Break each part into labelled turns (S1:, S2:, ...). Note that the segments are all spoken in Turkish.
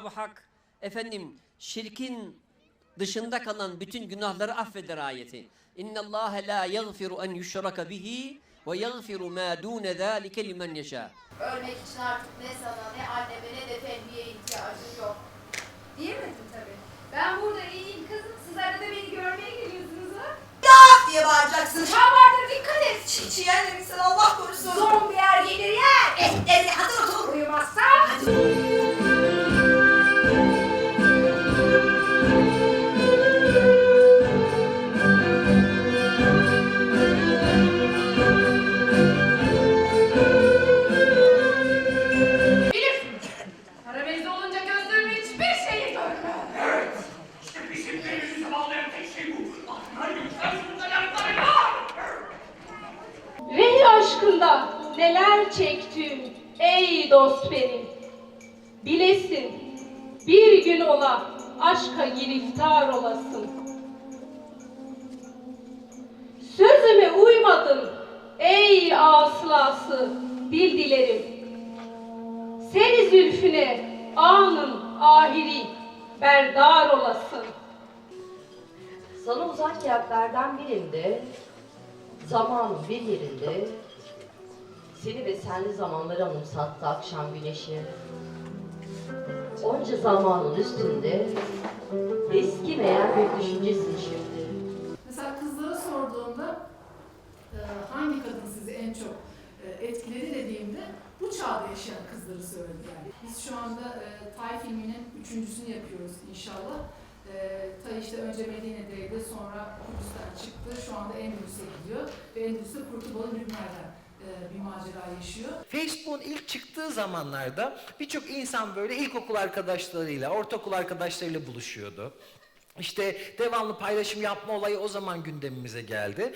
S1: Cenab-ı Hak efendim şirkin dışında kalan bütün günahları affeder ayeti. İnna Allah la yaghfiru en yushraka bihi ve yaghfiru ma dun zalika limen yasha.
S2: Ölmek için artık ne sana ne anneme ne de tembiye ihtiyacım yok. Diyemedim tabii. Ben burada iyiyim kızım. Siz arada beni görmeye geliyorsunuz ha?
S3: Laf diye bağıracaksın.
S2: Vardır dikkat et.
S3: Çiğ çiğ yer misin Allah korusun.
S2: Zombi yer gelir yer.
S3: Etleri hazır otur.
S2: Uyumazsa. Bilirsiniz.
S4: Dost benim. Bilesin bir gün ola aşka giriftar olasın. Sözüme uymadın ey aslası bil dilerim. Seni zülfüne anın ahiri berdar olasın.
S5: Sana uzak yerlerden birinde, zamanın bir yerinde, seni ve senli zamanları anımsattı akşam güneşi. Onca zamanın üstünde, eskimeyen bir düşüncesin şimdi.
S6: Mesela kızlara sorduğumda e, hangi kadın sizi en çok e, etkiledi dediğimde bu çağda yaşayan kızları söylediler. Biz şu anda e, Tay filminin üçüncüsünü yapıyoruz inşallah. E, Tay işte önce Medine'deydi, sonra Kudüs'ten çıktı. Şu anda Endülüs'e gidiyor ve Endülüs'te Kurtubalı Lübnan'da e, bir macera yaşıyor.
S7: Facebook'un ilk çıktığı zamanlarda birçok insan böyle ilkokul arkadaşlarıyla, ortaokul arkadaşlarıyla buluşuyordu. İşte devamlı paylaşım yapma olayı o zaman gündemimize geldi.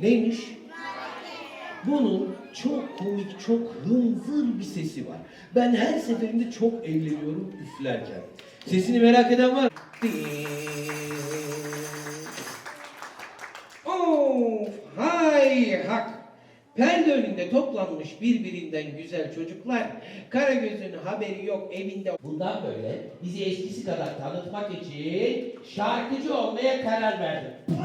S8: Neymiş? Bunun çok komik, çok hınzır bir sesi var. Ben her seferinde çok eğleniyorum üflerken. Sesini merak eden var mı? Perde önünde toplanmış birbirinden güzel çocuklar. Karagöz'ün haberi yok evinde. Bundan böyle bizi eskisi kadar tanıtmak için şarkıcı olmaya karar verdim.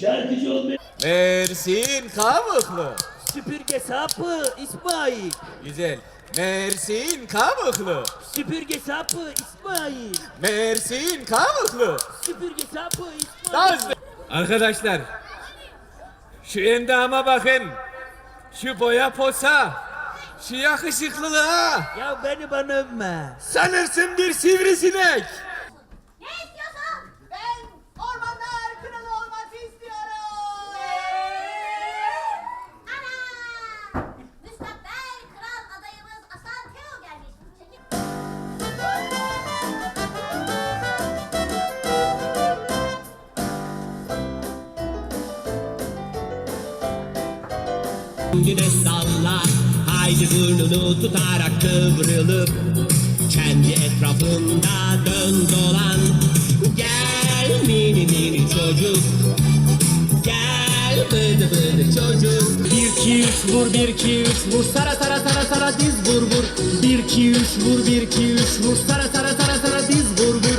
S8: şarkıcı olmaya...
S9: Mersin Kabuklu.
S10: Süpürge sapı İsmail
S9: Güzel. Mersin Kabuklu.
S10: Süpürge sapı İsmail
S9: Mersin Kabuklu.
S10: Süpürge sapı İsmail.
S9: Arkadaşlar. Şu endama bakın. Şu boya posa. Şu yakışıklılığa
S10: Ya beni bana övme.
S9: sanırsın bir sivrisinek.
S11: Kendine salla Haydi burnunu tutarak kıvrılıp Kendi etrafında dön dolan. Gel mini mini çocuk Gel bıdı bıdı çocuk. Bir iki üç vur bir iki üç vur Sara sara sara sara diz vur vur. Bir iki üç vur bir iki üç vur Sara sara sara sara